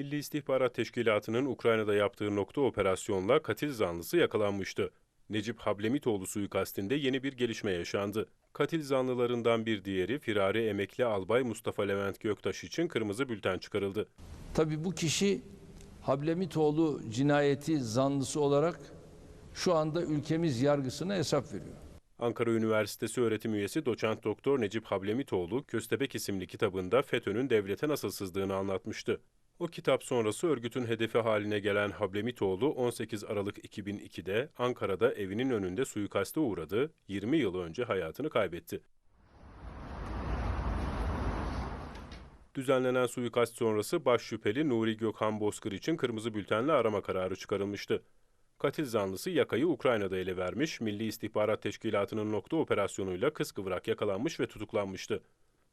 Milli İstihbarat Teşkilatı'nın Ukrayna'da yaptığı nokta operasyonla katil zanlısı yakalanmıştı. Necip Hablemitoğlu suikastinde yeni bir gelişme yaşandı. Katil zanlılarından bir diğeri firari emekli albay Mustafa Levent Göktaş için kırmızı bülten çıkarıldı. Tabii bu kişi Hablemitoğlu cinayeti zanlısı olarak şu anda ülkemiz yargısına hesap veriyor. Ankara Üniversitesi öğretim üyesi doçent doktor Necip Hablemitoğlu, Köstebek isimli kitabında FETÖ'nün devlete nasıl sızdığını anlatmıştı. O kitap sonrası örgütün hedefi haline gelen Hablemitoğlu 18 Aralık 2002'de Ankara'da evinin önünde suikaste uğradı, 20 yıl önce hayatını kaybetti. Düzenlenen suikast sonrası baş şüpheli Nuri Gökhan Bozkır için kırmızı bültenle arama kararı çıkarılmıştı. Katil zanlısı yakayı Ukrayna'da ele vermiş, Milli İstihbarat Teşkilatı'nın nokta operasyonuyla kıskıvrak yakalanmış ve tutuklanmıştı.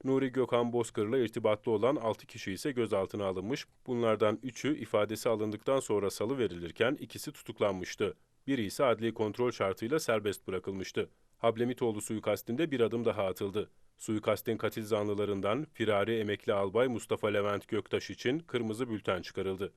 Nuri Gökhan Bozkır'la irtibatlı olan 6 kişi ise gözaltına alınmış. Bunlardan 3'ü ifadesi alındıktan sonra salı verilirken ikisi tutuklanmıştı. Biri ise adli kontrol şartıyla serbest bırakılmıştı. Hablemitoğlu suikastinde bir adım daha atıldı. Suikastin katil zanlılarından firari emekli albay Mustafa Levent Göktaş için kırmızı bülten çıkarıldı.